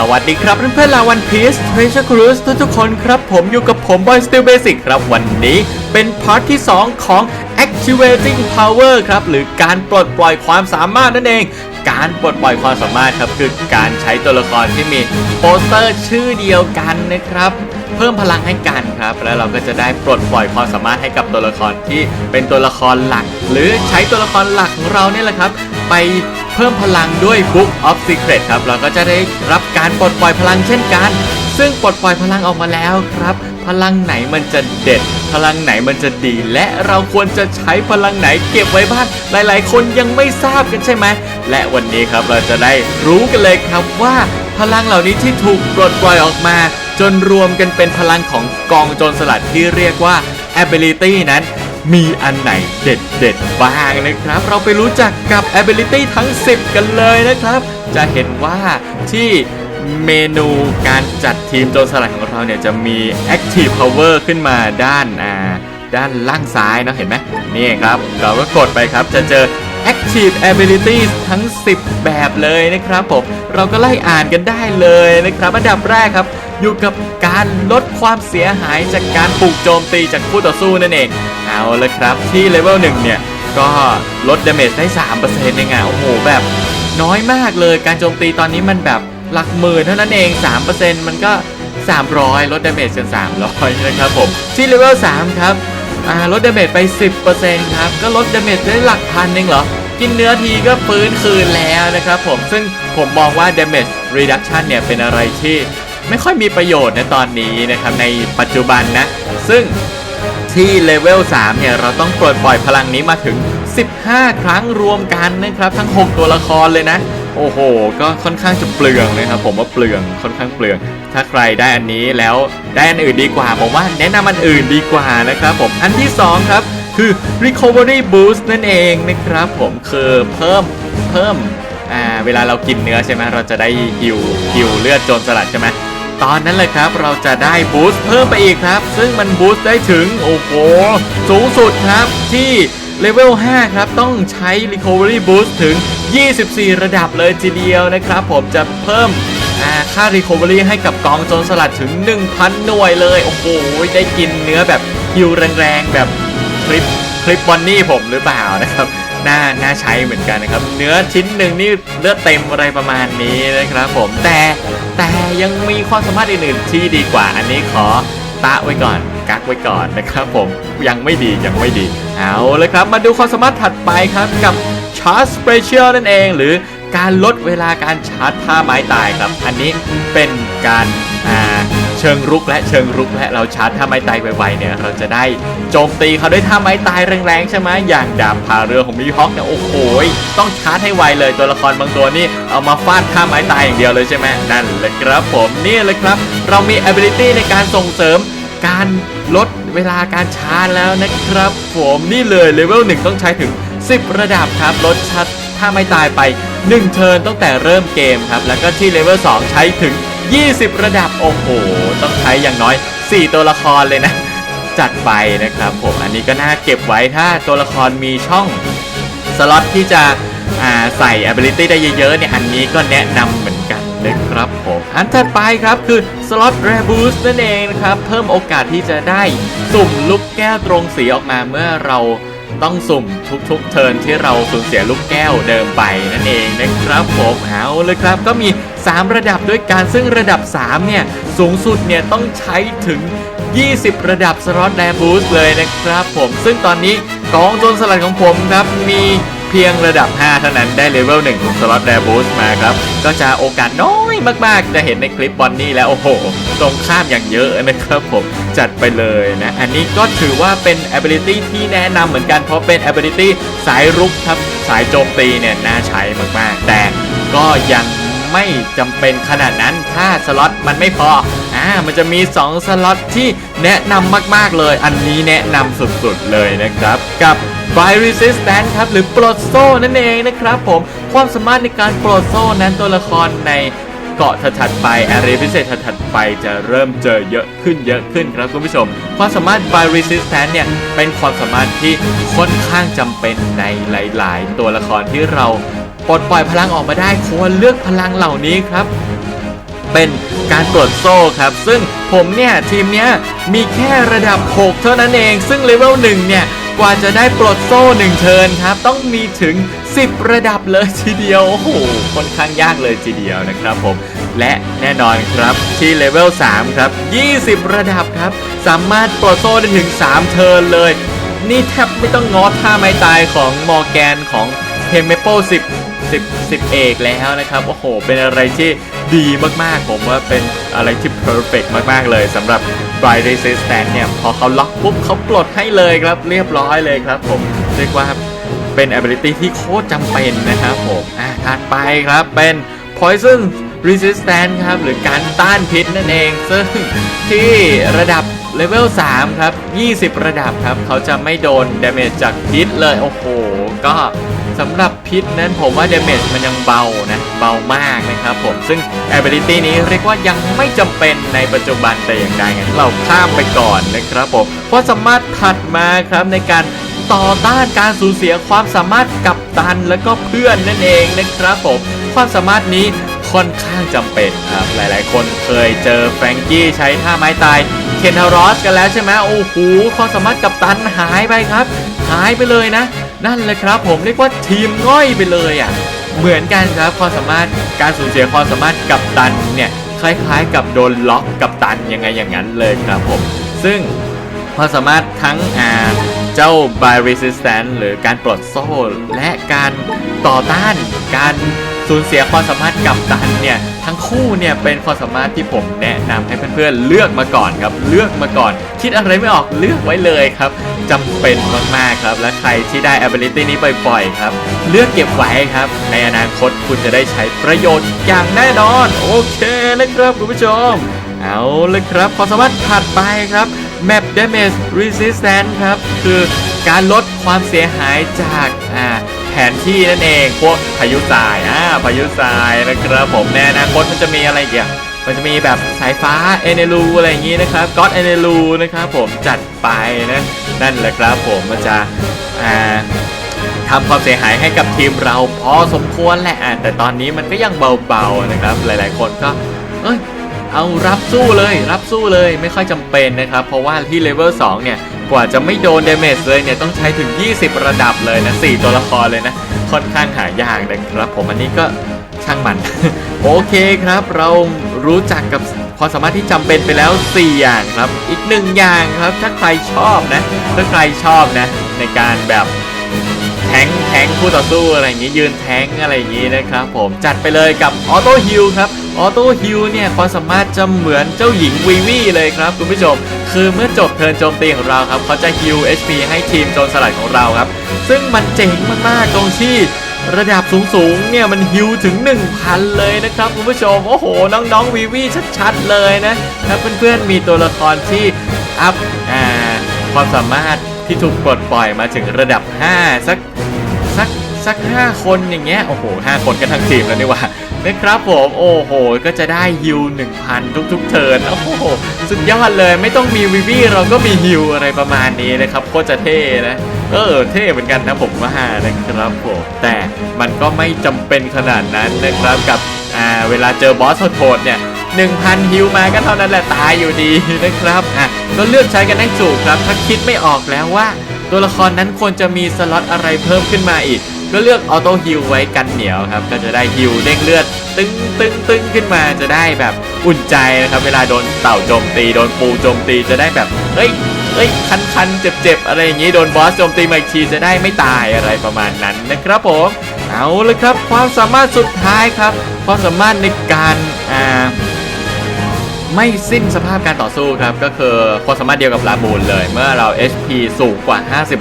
สวัสดีครับเพื่อนๆลาวันพีซเทรชครูสทุกๆคนครับ ผมอยู่กับผมบอยสติลเบสิกครับ วันนี้เป็นพาร์ทที่ 2 ของ Activating Power ครับ หรือการปลดปล่อยความสามารถนั่นเอง การปลดปล่อยความสามารถครับ คือการใช้ตัวละครที่มีโปสเตอร์ชื่อเดียวกันนะครับเพิ่มพลังให้กันครับ แล้วเราก็จะได้ปลดปล่อยความสามารถให้กับตัวละครที่เป็นตัวละครหลัก หรือใช้ตัวละครหลักของเราเนี่ยแหละครับ ไป เพิ่มพลังด้วย Book of Secret ครับ เราก็จะได้รับการปลดปล่อยพลังเช่นกัน ซึ่งปลดปล่อยพลังออกมาแล้วครับ พลังไหนมันจะเด็ด พลังไหนมันจะดี และเราควรจะใช้พลังไหนเก็บไว้บ้างหลาย ๆ คนยังไม่ทราบกันใช่ไหมและวันนี้ครับเราจะได้รู้กันเลยครับว่า พลังเหล่านี้ที่ถูกปลดปล่อยออกมา จนรวมกันเป็นพลังของกองโจรสลัดที่เรียกว่า ability นั้น มีอันไหนเด็ดเด็ดบ้างนะครับ เราไปรู้จักกับ ability ทั้ง 10 กันเลยนะครับ จะเห็นว่าที่เมนูการจัดทีมโจรสลัดของเราเนี่ยจะมี active power ขึ้นมาด้านอ่าด้านล่างซ้ายนะเห็นไหมนี่ครับ เราก็กดไปครับจะเจอ Active Abilities ทั้ง 10 แบบเลยนะครับผม เราก็ไล่อ่านกันได้เลยนะครับ อันดับแรกครับ อยู่กับการลดความเสียหายจากการปลุกโจมตีจากคู่ต่อสู้นั่นเอง เอาลยครับ ที่เลเวล1เนี่ย ก็ลดดาเมจได้ 3%เองอะโอ้โห แบบน้อยมากเลยการโจมตีตอนนี้มันแบบหลักหมื่นเท่านั้นเอง 3%มันก็ 300 ลดดาเมจกัน300 นะครับผม ที่เลเวล3ครับลดดาเมจไป 10%ครับ ก็ลดดาเมจได้หลักพันเองเหรอ กินเนื้อทีก็ฟื้นคืนแล้วนะครับผม ซึ่งผมมองว่า damage reduction เนี่ยเป็นอะไรที่ไม่ค่อยมีประโยชน์ในตอนนี้นะครับในปัจจุบันนะ ซึ่ง ที่เลเวล3เนี่ยเราต้องปลดปล่อยพลังนี้มาถึง 15 ครั้งรวมกันนะครับ ทั้ง 6 ตัวละครเลยนะ โอ้โห ก็ค่อนข้างจะเปลืองนะครับผมว่าเปลืองค่อนข้างเปลือง ถ้าใครได้อันนี้แล้วได้อันอื่นดีกว่าผมว่าแนะนำอันอื่นดีกว่านะครับผมอันที่ 2 ครับคือ recovery boost นั่นเองนะครับผมคือเพิ่มเพิ่มอ่าเวลาเรากินเนื้อใช่ไหมเราจะได้ฮิวฮิวเลือดโจรสลัดใช่ไหม ตอนนั้นเลยครับเราจะได้บูสต์เพิ่มไปอีกครับ ซึ่งมันบูสต์ได้ถึง โอ้โห สูงสุดครับที่เลเวล 5 ครับ ต้องใช้ Recovery Boost ถึง 24 ระดับเลยทีเดียวนะครับ ผมจะเพิ่มอ่าค่า Recovery ให้กับกองโจรสลัดถึง 1,000 หน่วยเลย โอ้โห ได้กินเนื้อแบบฮิวแรงๆ แบบคลิปคลิปบอนนี่ผมหรือเปล่านะครับ น่าน่าใช้เหมือนกันนะครับ เนื้อชิ้นหนึ่งนี่เลือดเต็มอะไรประมาณนี้นะครับผมแต่แต่ยังมีความสามารถอื่นๆที่ดีกว่า อันนี้ขอตะไว้ก่อนกักไว้ก่อนนะครับผมยังไม่ดียังไม่ดี เอาเลยครับ มาดูความสามารถถัดไปครับกับ Charge Special นั่นเอง หรือการลดเวลาการชาร์จท่าไม้ตายครับ อันนี้เป็นการ เชิงรุกและเชิงรุกและเราชาร์จท่าไม้ตายไวๆเนี่ยเราจะได้โจมตีเขาด้วยท่าไม้ตายแรงๆใช่ไหมอย่างดาบพาเรือของมีฮอคเนี่ยโอ้โหต้องชาร์จให้ไวเลยตัวละครบางตัวนี่เอามาฟาดท่าไม้ตายอย่างเดียวเลยใช่ไหมนั่นแหละครับผมนี่เลยครับ เรามี ability ในการส่งเสริมการลดเวลาการชาร์จแล้วนะครับ ผมนี่เลยเลเวล1ต้องใช้ถึง 10 ระดับครับลดชัดถ้าไม่ตายไป 1 เทิร์นตั้งแต่เริ่มเกมครับ แล้วก็ที่เลเวล2ใช้ถึง 20 ระดับ โอ้โห ต้องใช้อย่างน้อย 4 ตัวละครเลยนะ จัดไปนะครับผม อันนี้ก็น่าเก็บไว้ถ้าตัวละครมีช่องสล็อตที่จะอ่าใส่ ability ได้เยอะๆเนี่ย อันนี้ก็แนะนำเหมือนกันนะครับผม อันถัดไปครับคือ slot rare boost นั่นเองนะครับ เพิ่มโอกาสที่จะได้สุ่มลูกแก้วตรงสีออกมาเมื่อเราต้องสุ่มทุกๆเทิร์นที่เราสูญเสียลูกแก้วเดิมไปนั่นเองนะครับผมเอาเลยครับก็มี 3 ระดับด้วยกันซึ่งระดับ 3 เนี่ย สูงสุดเนี่ย ต้องใช้ถึง 20 ระดับสล็อตแรบูสเลยนะครับผมซึ่งตอนนี้กองโจรสลัดของผมครับมีเพียงระดับ 5 เท่านั้นได้เลเวล1ของสล็อตแรบูสมาครับ ก็จะโอกาสน้อยมากๆ จะเห็นในคลิปบอนนี่แล้ว โอ้โห ตรงข้ามอย่างเยอะนะครับผม จัดไปเลยนะ อันนี้ก็ถือว่าเป็น ability ที่แนะนำเหมือนกัน เพราะเป็น ability สายรุกครับ สายโจมตีเนี่ย น่าใช้มากๆ แต่ก็ยัง ไม่จำเป็นขนาดนั้นถ้าสล็อตมันไม่พออ่ามันจะมี 2 สล็อตที่แนะนำมากๆเลย อันนี้แนะนำสุดๆเลยนะครับ กับ Fire Resistance ครับ หรือปลดโซ่นั่นเองนะครับผมความสามารถในการปลดโซ่นั้นตัวละครในเกาะถัดไปแอรีพิเศษถัดไปจะเริ่มเจอเยอะขึ้นเยอะขึ้นครับคุณผู้ชม ความสามารถ Fire Resistance เนี่ย เป็นความสามารถที่ค่อนข้างจำเป็นในหลาย ๆ ตัวละครที่เรา ปลดปล่อยพลังออกมาได้ควรเลือกพลังเหล่านี้ครับ เป็นการปลดโซ่ครับ ซึ่งผมเนี่ย ทีมเนี้ยมีแค่ระดับ 6 เท่านั้นเอง ซึ่งเลเวล1เนี่ย กว่าจะได้ปลดโซ่ 1 เทิร์นครับ ต้องมีถึง 10 ระดับเลยทีเดียว โอ้โหค่อนข้างยากเลยทีเดียวนะครับผมและแน่นอนครับที่เลเวล3ครับ 20 ระดับครับ สามารถปลดโซ่ได้ถึง 3 เทิร์นเลย นี่แทบไม่ต้องงอท่าไม้ตายของมอร์แกนของเทมเมโป10 10 10 เอกแล้วนะครับ โอ้โห เป็นอะไรที่ดีมากๆ ผมว่าเป็นอะไรที่เพอร์เฟกมากๆ เลยสำหรับ b r i d Resistance เนี่ย พอเขาล็อกปุ๊บเขาปลดให้เลยครับ เรียบร้อยเลยครับ ผมเรียกว่าเป็น ability ที่โคตรจำเป็นนะครับผม อะถัดไปครับเป็น Poison Resistance ครับ หรือการต้านพิษนั่นเอง ซึ่งที่ระดับเลเวล 3 ครับ 20 ระดับครับ เขาจะไม่โดน damage จากพิษเลย โอ้โห ก็ สำหรับพิษนั้นผมว่า damage มันยังเบานะเบามากนะครับผมซึ่ง ability นี้เรียกว่ายังไม่จำเป็นในปัจจุบันแต่อย่างใดงั้นเราข้ามไปก่อนนะครับผมเพราะสามารถถัดมาครับในการต่อต้านการสูญเสียความสามารถกับตันและก็เพื่อนนั่นเองนะครับผมความสามารถนี้ค่อนข้างจำเป็นครับ หลายๆ คนเคยเจอแฟรงกี้ใช้ท่าไม้ตายเคนทารอสกันแล้วใช่ไหมโอ้โหความสามารถกับตันหายไปครับ หายไปเลยนะ นั่นเลยครับผมเรียกว่าทีมง่อยไปเลยอะเหมือนกันครับความสามารถการสูญเสียความสามารถกับตันเนี่ยคล้ายๆ กับโดนล็อกกับตันยังไงอย่างนั้นเลยครับผม ซึ่งความสามารถทั้งอ่าเจ้า by resistance หรือการปลดโซ่ และการต่อต้านการสูญเสียความสามารถกับตันเนี่ย ทั้งคู่เนี่ยเป็นความสามารถที่ผมแนะนำให้เพื่อนๆเลือกมาก่อนครับ เลือกมาก่อน คิดอะไรไม่ออกเลือกไว้เลยครับจำเป็นมากๆครับ และใครที่ได้ ability นี้บ่อยๆครับ เลือกเก็บไว้ครับ ในอนาคตคุณจะได้ใช้ประโยชน์อย่างแน่นอน โอเคนะครับคุณผู้ชม เอาเลยครับความสามารถถัดไปครับ map damage resistance ครับ คือการลดความเสียหายจากอ่า ผนที่นั่นเอง พวกพายุทรายอ่าพายุทรายนะครับผมในอนาคตมันจะมีอะไรอีกอะมันจะมีแบบสายฟ้าเอเนลูอะไรอย่างนี้นะครับก็อดเอเนลูนะครับผมจัดไปนะนั่นแหละครับผมมันจะอ่าทำความเสียหายให้กับทีมเราพอสมควรแหละแต่ตอนนี้มันก็ยังเบาๆนะครับ หลายๆคนก็เอ้ยเอารับสู้เลยรับสู้เลยไม่ค่อยจำเป็นนะครับ เพราะว่าที่เลเวล2เนี่ย กว่าจะไม่โดนเดเมจเลยเนี่ยต้องใช้ถึง 20 ระดับเลยนะ 4 ตัวละครเลยนะ ค่อนข้างหายากนะครับผมอันนี้ก็ช่างมัน โอเคครับ เรารู้จักกับความสามารถที่จำเป็นไปแล้ว 4 อย่างครับ อีกหนึ่งอย่างครับ ถ้าใครชอบนะ ถ้าใครชอบนะ ในการแบบแทงแทงคู่ต่อสู้อะไรอย่างนี้ยืนแทงอะไรอย่างนี้นะครับผมจัดไปเลยกับออโต้ฮิลครับออโต้ฮิลเนี่ยความสามารถจะเหมือนเจ้าหญิงวีวีเลยครับคุณผู้ชม คือเมื่อจบเทิร์นโจมตีของเราครับเขาจะฮิล HP ให้ทีมโจรสลัดของเราครับ ซึ่งมันเจ๋งมากๆตรงที่ระดับสูงๆเนี่ยมันฮิลถึง 1,000 เลยนะครับคุณผู้ชม โอ้โห น้องๆวีวีชัดๆเลยนะ ถ้าเพื่อนๆมีตัวละครที่อัพอความสามารถที่ถูกปลดปล่อยมาถึงระดับ 5 สัก สักสักห้าคนอย่างเงี้ยโอ้โหห้าคนกันทั้งทีมแล้วนี่ว่านะครับผมโอ้โห ก็จะได้ฮิว1,000 ทุกๆเทิร์นโอ้โหสุดยอดเลยไม่ต้องมีวิวีเราก็มีฮิวอะไรประมาณนี้นะครับโคตรจะเท่นะเออเท่เหมือนกันนะผมว่านะครับผมแต่มันก็ไม่จำเป็นขนาดนั้นนะครับกับอ่าเวลาเจอบอสโหดเนี่ย1,000ฮิวมาก็เท่านั้นแหละตายอยู่ดีนะครับอะก็เลือกใช้กันให้ถูกครับถ้าคิดไม่ออกแล้วว่า ตัวละครนั้นควรจะมีสล็อตอะไรเพิ่มขึ้นมาอีก ก็เลือกออโต้ฮิลไว้กันเหนียวครับ ก็จะได้ฮิลเด้งเลือด ตึงตึงตึงขึ้นมาจะได้แบบอุ่นใจนะครับ เวลาโดนเต่าโจมตี โดนปูโจมตีจะได้แบบ เฮ้ยเฮ้ยคันคันเจ็บเจ็บอะไรอย่างนี้โดนบอสโจมตีมาอีกทีจะได้ไม่ตายอะไรประมาณนั้นนะครับผม เอาเลยครับความสามารถสุดท้ายครับ ความสามารถในการอ่า ไม่สิ้นสภาพการต่อสู้ครับ ก็คือความสามารถเดียวกับลาบูนเลย เมื่อเรา HP สูงกว่า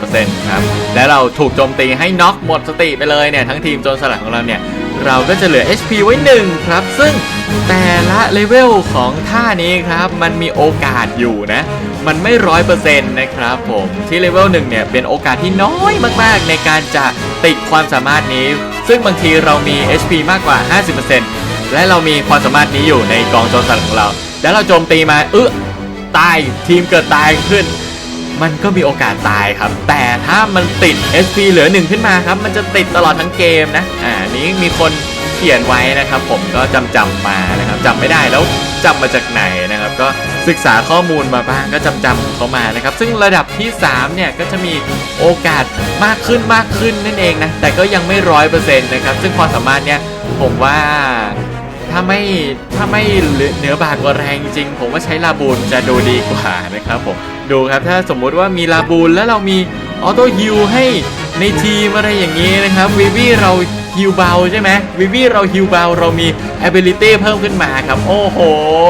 50%ครับ และเราถูกโจมตีให้น็อกหมดสติไปเลยเนี่ย ทั้งทีมโจรสลัดของเราเนี่ย เราก็จะเหลือ HP ไว้ 1 ครับ ซึ่งแต่ละเลเวลของท่านี้ครับ มันมีโอกาสอยู่นะ มันไม่ร้อยเปอร์เซ็นต์นะครับผมที่เลเวล1เนี่ยเป็นโอกาสที่น้อยมากๆ ในการจะติดความสามารถนี้ ซึ่งบางทีเรามี HP มากกว่า 50%และเรามีความสามารถนี้อยู่ในกองโจรสลัดของเรา แล้วเราโจมตีมาเออตายทีมเกิดตายขึ้น มันก็มีโอกาสตายครับ แต่ถ้ามันติด SP เหลือหนึ่งขึ้นมาครับ มันจะติดตลอดทั้งเกมนะอ่านี้มีคนที่ขียนไว้นะครับ ผมก็จำจำมานะครับจำไม่ได้แล้วจำมาจากไหนนะครับ ก็ศึกษาข้อมูลมาบ้างก็จำจำเขามานะครับ ซึ่งระดับที่ 3 เนี่ย ก็จะมีโอกาสมากขึ้นมากขึ้นนั่นเองนะ แต่ก็ยังไม่ร้อยเปอร์เซ็นต์นะครับ ซึ่งความสามารถเนี่ยผมว่า ถ้าไม่ถ้าไม่เหนือบากกว่าแรงจริง ผมว่าใช้ลาบูนจะดูดีกว่านะครับผมดูครับถ้าสมมุติว่ามีลาบูนแล้วเรามีออโต้ฮิลให้ในทีมอะไรอย่างนี้นะครับวิวีเราฮิลเบาใช่ไหมวิวีเราฮิลเบาเรามี ability เพิ่มขึ้นมาครับ โอ้โห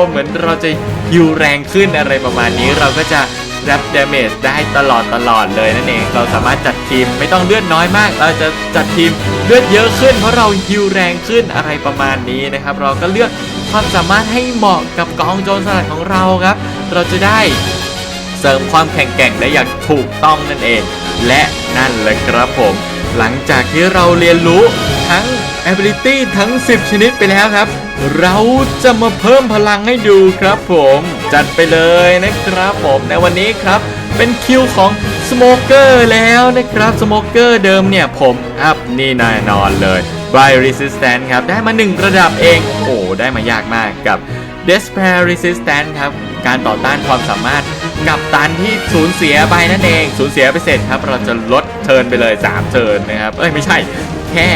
เหมือนเราจะฮิลแรงขึ้นอะไรประมาณนี้เราก็จะ รับดาเมจได้ตลอดตลอดเลยนั่นเอง เราสามารถจัดทีมไม่ต้องเลือดน้อยมาก เราจะจัดทีมเลือดเยอะขึ้น เพราะเราฮิลแรงขึ้นอะไรประมาณนี้นะครับ เราก็เลือกความสามารถให้เหมาะกับกองโจรสลัดของเราครับ เราจะได้เสริมความแข็งแกร่งได้อย่างถูกต้องนั่นเอง และนั่นแหละครับผม หลังจากที่เราเรียนรู้ ทั้ง ability ทั้ง 10 ชนิดไปแล้วครับ เราจะมาเพิ่มพลังให้ดูครับผม จัดไปเลยนะครับผมในวันนี้ครับ เป็นคิวของสโมเกอร์แล้วนะครับสโมเกอร์เดิมเนี่ยผมอัพนี่แน่นอนเลย by resistance ครับ ได้มา 1 ระดับเอง โอ้ได้มายากมากกับ Despair Resistance ครับ การต่อต้านความสามารถกับตันที่สูญเสียไปนั่นเอง สูญเสียไปเสร็จครับ เราจะลดเทินไปเลย 3 เทินนะครับ เอ้ย ไม่ใช่ แค่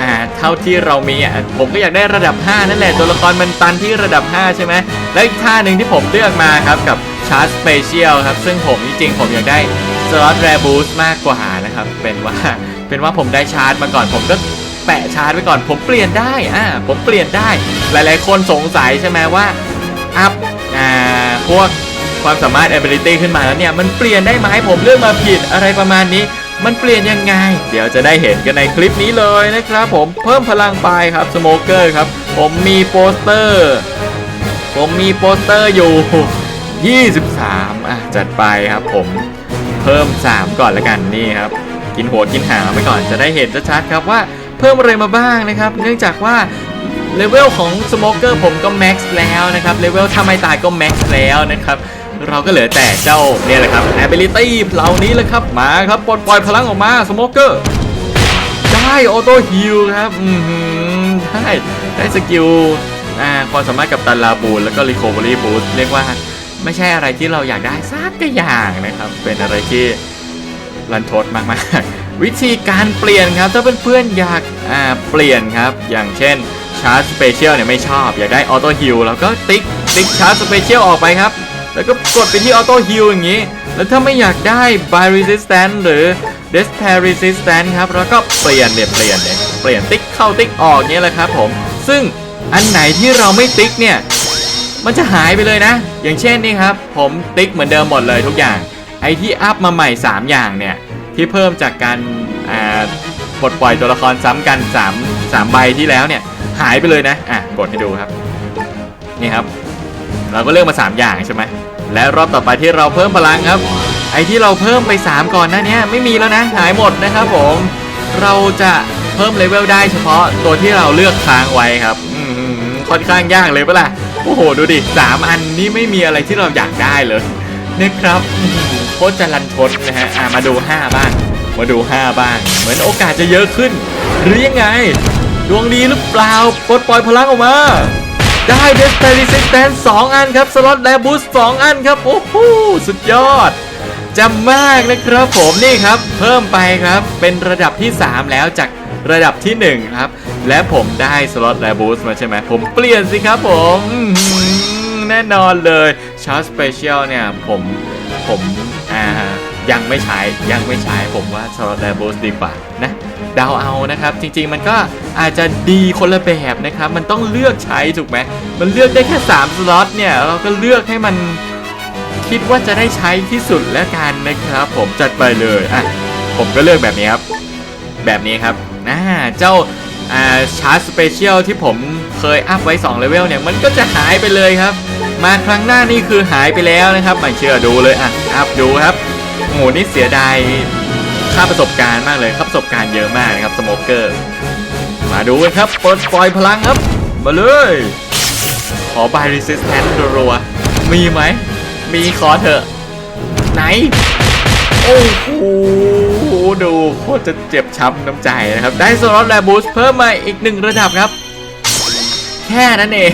อ่าเท่าที่เรามีอะผมก็อยากได้ระดับ 5 นั่นแหละตัวละครมันตันที่ระดับ 5 ใช่ไหมแล้วอีกท่าหนึ่งที่ผมเลือกมาครับกับชาร์จสเปเชียลครับซึ่งผมจริงๆผมอยากได้สล็อตแรบูสมากกว่านะครับเป็นว่าเป็นว่าผมได้ชาร์จมาก่อนผมก็แปะชาร์จไว้ก่อนผมเปลี่ยนได้อ่าผมเปลี่ยนได้ หลายๆ คนสงสัยใช่ไหมว่าอัพอ่าพวกความสามารถ ability ขึ้นมาแล้วเนี่ย มันเปลี่ยนได้ไหมผมเลือกมาผิดอะไรประมาณนี้ มันเปลี่ยนยังไง เดี๋ยวจะได้เห็นกันในคลิปนี้เลยนะครับผมเพิ่มพลังไปครับสโมเกอร์ครับ ผมมีโปสเตอร์ ผมมีโปสเตอร์อยู่ 23 อะ จัดไปครับผมเพิ่ม 3 ก่อนละกันนี่ครับ กินหัวกินหางไปก่อนจะได้เห็นชัดๆครับว่าเพิ่มอะไรมาบ้างนะครับ เนื่องจากว่าเลเวลของสโมเกอร์ผมก็แม็กซ์แล้วนะครับเลเวลถ้าไม่ตายก็แม็กซ์แล้วนะครับ เราก็เหลือแต่เจ้าเนี่ยแหละครับ ability เหล่านี้แหละครับ มาครับปลดปล่อยพลังออกมาสโมเกอร์ได้ออโต้ฮิลครับอืได้ได้สกิลอ่าความสามารถกับตันลาบูนแล้วก็รีโคเวอรี่บูสเรียกว่าไม่ใช่อะไรที่เราอยากได้สักอย่างนะครับ เป็นอะไรที่รันทดมากๆ วิธีการเปลี่ยนครับ ถ้าเพื่อนๆอยากอ่าเปลี่ยนครับ อย่างเช่นชาร์จสเปเชียลเนี่ยไม่ชอบ อยากได้ออโต้ฮิลแล้วก็ติ๊กติ๊กชาร์จสเปเชียลออกไปครับ แล้วก็กดไปที่ออโต้ฮิลอย่างนี้ แล้วถ้าไม่อยากได้ by resistance หรือ d e s p a r resistance ครับ แล้วก็เปลี่ยนเนี่ยเปลี่ยนเนี่ยเปลี่ยนติ๊กเข้าติ๊กออกเนี่ยแหละครับผม ซึ่งอันไหนที่เราไม่ติ๊กเนี่ย มันจะหายไปเลยนะ อย่างเช่นนี่ครับ ผมติ๊กเหมือนเดิมหมดเลยทุกอย่าง ไอที่อัพมาใหม่ 3 อย่างเนี่ย ที่เพิ่มจากการปลดปล่อยตัวละครซ้ำกัน 3 3ใบที่แล้วเนี่ย หายไปเลยนะ อะ กดให้ดูครับ นี่ครับ เราก็เลือกมา 3 อย่างใช่ไหม และรอบต่อไปที่เราเพิ่มพลังครับ ไอที่เราเพิ่มไป 3 ก่อนหน้านี้ไม่มีแล้วนะหายหมดนะครับผม เราจะเพิ่มเลเวลได้เฉพาะตัวที่เราเลือกค้างไว้ครับค่อนข้างยากเลยปล่ะโอ้โหดูดิสามอันนี้ไม่มีอะไรที่เราอยากได้เลยนะครับโคตรจะรันทดนะฮะอะมาดู 5 บ้าง มาดู 5 บ้าง เหมือนโอกาสจะเยอะขึ้น หรือยังไง ดวงดีหรือเปล่าปลดปล่อยพลังออกมา ได้เดสเ r ริสแตนสองอันครับ สล็อตและบูสสองอันครับ โอ้โหสุดยอดจำมากนะครับผมนี่ครับ เพิ่มไปครับเป็นระดับที่ 3 แล้วจากระดับที่ 1 ครับ และผมได้สล็อตและบูสมาใช่ไหมผมเปลี่ยนสิครับผมแน่นอนเลยชาร์จสเปเชียลเนี่ยผมผมอ่ายังไม่ใช้ยังไม่ใช้ผมว่าสล็อตและบูสดีกว่านะ เดาเอานะครับ จริงๆมันก็อาจจะดีคนละแบบนะครับ มันต้องเลือกใช้ถูกไหมมันเลือกได้แค่ 3 สล็อตเนี่ย เราก็เลือกให้มันคิดว่าจะได้ใช้ที่สุดแล้วกันนะครับ ผมจัดไปเลยอะผมก็เลือกแบบนี้ครับ แบบนี้ครับน่าเจ้าอ่าชาร์จสเปเชียลที่ผมเคยอัพไว้2เลเวลเนี่ย มันก็จะหายไปเลยครับ มาครั้งหน้านี่คือหายไปแล้วนะครับไม่เชื่อดูเลยอะอัพดูครับโหนี่เสียดาย ค่าประสบการณ์มากเลยครับประสบการณ์เยอะมากนะครับสโมเกอร์มาดูกันครับปลดปล่อยพลังครับ มาเลย ขอบายรีสิสแทนรัวมีไหม มีขอเถอะ ไหน โอ้โหดูโคตรจะเจ็บช้ำน้ำใจนะครับ ได้สล็อตแลบูสเพิ่มมาอีกหนึ่งระดับครับ แค่นั้นเอง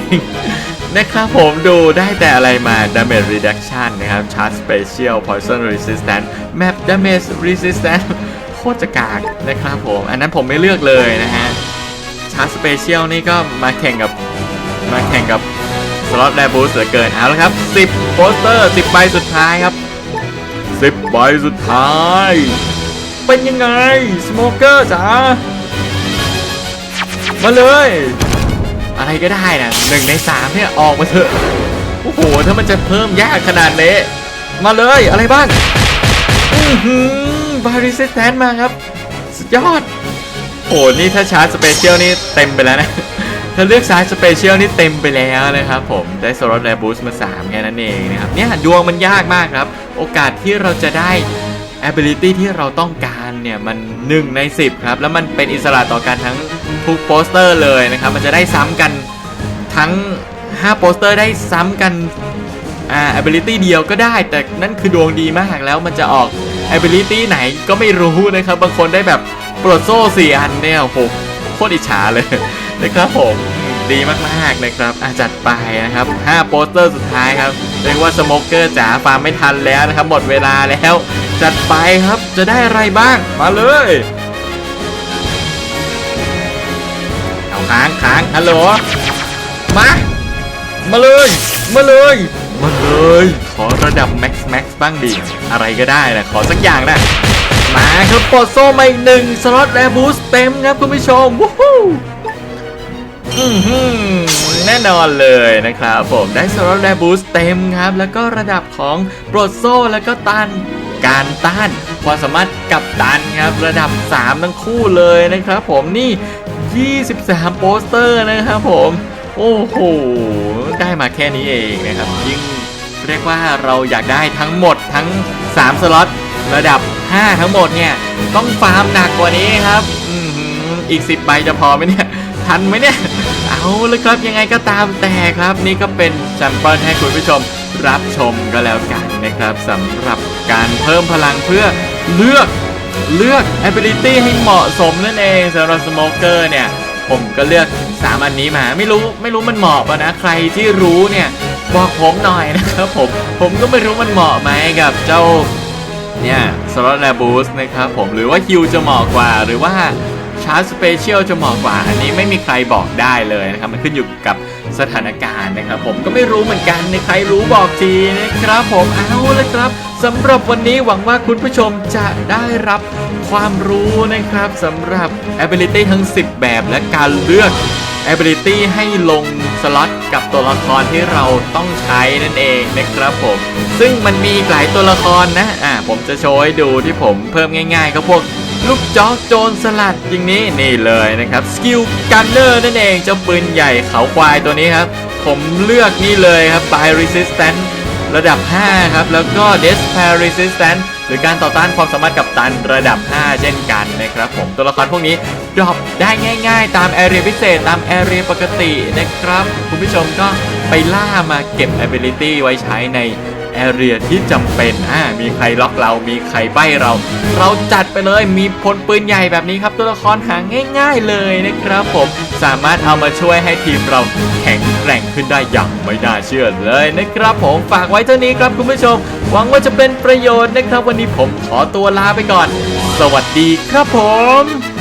นะครับผมดูได้แต่อะไรมา damage reduction นะครับ charge special poison resistant map damage resistant โคตรจะกากนะครับผม อันนั้นผมไม่เลือกเลยนะฮะ charge special นี่ก็มาแข่งกับมาแข่งกับสล็อตแรบูสเหลือเกินเอาละครับ 10 โปสเตอร์ 10 ใบสุดท้ายครับ 10 ใบสุดท้าย เป็นยังไง สโมเกอร์จ๋ามาเลย อะไรก็ได้นะหนึ่งในสามเนี่ย ออกมาเถอะ โอ้โห ถ้ามันจะเพิ่มยากขนาดนี้มาเลยอะไรบ้าง อือหือบาริสแตนมาครับ สุดยอด โอ้โหนี่ถ้าชาร์จสเปเชียลนี่เต็มไปแล้วนะ ถ้าเลือกชาร์จสเปเชียลนี่เต็มไปแล้วนะครับผมได้โซลแรบูสมา 3 แค่นั้นเองนะครับ เนี่ยดวงมันยากมากครับ โอกาสที่เราจะได้ ability ที่เราต้องการเนี่ย มัน 1 ใน 10 ครับ แล้วมันเป็นอิสระต่อการทั้งทุกโปสเตอร์เลยนะครับ มันจะได้ซ้ำกันทั้ง 5 โปสเตอร์ได้ซ้ำกัน อ่า ability เดียวก็ได้ แต่นั่นคือดวงดีมากแล้วมันจะออก ability ไหนก็ไม่รู้นะครับ บางคนได้แบบปลดโซ่สี่อันเนี่ยโอ้โหโคตรอิจฉาเลยนะครับผมดีมากๆนะครับอาจัดไปนะครับ 5 โปสเตอร์สุดท้ายครับ เรียกว่าสโมเกอร์จ๋าฟาร์มไม่ทันแล้วนะครับ หมดเวลาแล้ว จัดไปครับจะได้อะไรบ้าง มาเลยเอาค้างค้างฮัลโหลมา มาเลย มาเลย มาเลยขอระดับ max max บ้างดิอะไรก็ได้นะขอสักอย่างนะมาครับปลดโซ่มาอีกหนึ่งสล็อตแรบูสเต็มครับคุณผู้ชมวู้ฮู้แน่นอนเลยนะครับผมได้สล็อตแรบูสเต็มครับ แล้วก็ระดับของปลดโซ่แล้วก็ต้านการต้านความสามารถกับตันครับระดับ 3 ทั้งคู่เลยนะครับผมนี่ 23 โปสเตอร์นะครับผม โอ้โห ได้มาแค่นี้เองนะครับยิ่ง เรียกว่าเราอยากได้ทั้งหมดทั้ง 3 สล็อตระดับ 5 ทั้งหมดเนี่ย ต้องฟาร์มหนักกว่านี้ครับอีก 10 ใบจะพอไหมเนี่ย ทันไหมเนี่ย เอาเลยครับยังไงก็ตามแต่ครับ นี่ก็เป็นแซมเปิลให้คุณผู้ชมรับชมก็แล้วกันนะครับสำหรับการเพิ่มพลังเพื่อเลือกเลือก ability ให้เหมาะสมนั่นเองสำหรับสโมเกอร์เนี่ย ผมก็เลือก 3 อันนี้มา ไม่รู้ไม่รู้มันเหมาะป่ะนะ ใครที่รู้เนี่ย บอกผมหน่อยนะครับผม ผมก็ไม่รู้มันเหมาะไหมกับเจ้าเนี่ยสล็อตแลบูสนะครับผมหรือว่าฮิวจะเหมาะกว่าหรือว่าชาร์จสเปเชียลจะเหมาะกว่า อันนี้ไม่มีใครบอกได้เลยนะครับ มันขึ้นอยู่กับสถานการณ์นะครับ ผมก็ไม่รู้เหมือนกันในใครรู้บอกทีนะครับ ผมเอาเลยครับสำหรับวันนี้หวังว่าคุณผู้ชมจะได้รับความรู้นะครับสำหรับ ability ทั้ง 10 แบบและการเลือก ability ให้ลงสล็อตกับตัวละครที่เราต้องใช้นั่นเองนะครับผม ซึ่งมันมีอีกหลายตัวละครนะอ่าผมจะโชว์ให้ดูที่ผมเพิ่มง่ายๆก็พวกลูกจอกโจรสลัดอย่างนี้นี่เลยนะครับสกิลกันเนอร์นั่นเองเจ้าปืนใหญ่เขาควายตัวนี้ครับ ผมเลือกนี่เลยครับ by resistance ระดับ 5 ครับ แล้วก็ d e s p a i r Resistance หรือการต่อต้านความสามารถกับตันระดับ 5 เช่นกันนะครับผมตัวละครพวกนี้ดรอปได้ง่าย ๆ ตามแอเรียพิเศษตามแอเรียปกตินะครับ คุณผู้ชมก็ไปล่ามาเก็บ ability ไว้ใช้ในแอเรียที่จำเป็นอ่ามีใครล็อกเรา มีใครใบ้เรา เราจัดไปเลย มีพลปืนใหญ่แบบนี้ครับ ตัวละครหาง่าย ๆเลยนะครับผม สามารถเอามาช่วยให้ทีมเราแข็ง แกร่งขึ้นได้อย่างไม่น่าเชื่อเลยนะครับผมฝากไว้เท่านี้ครับคุณผู้ชม หวังว่าจะเป็นประโยชน์นะครับวันนี้ผมขอตัวลาไปก่อน สวัสดีครับผม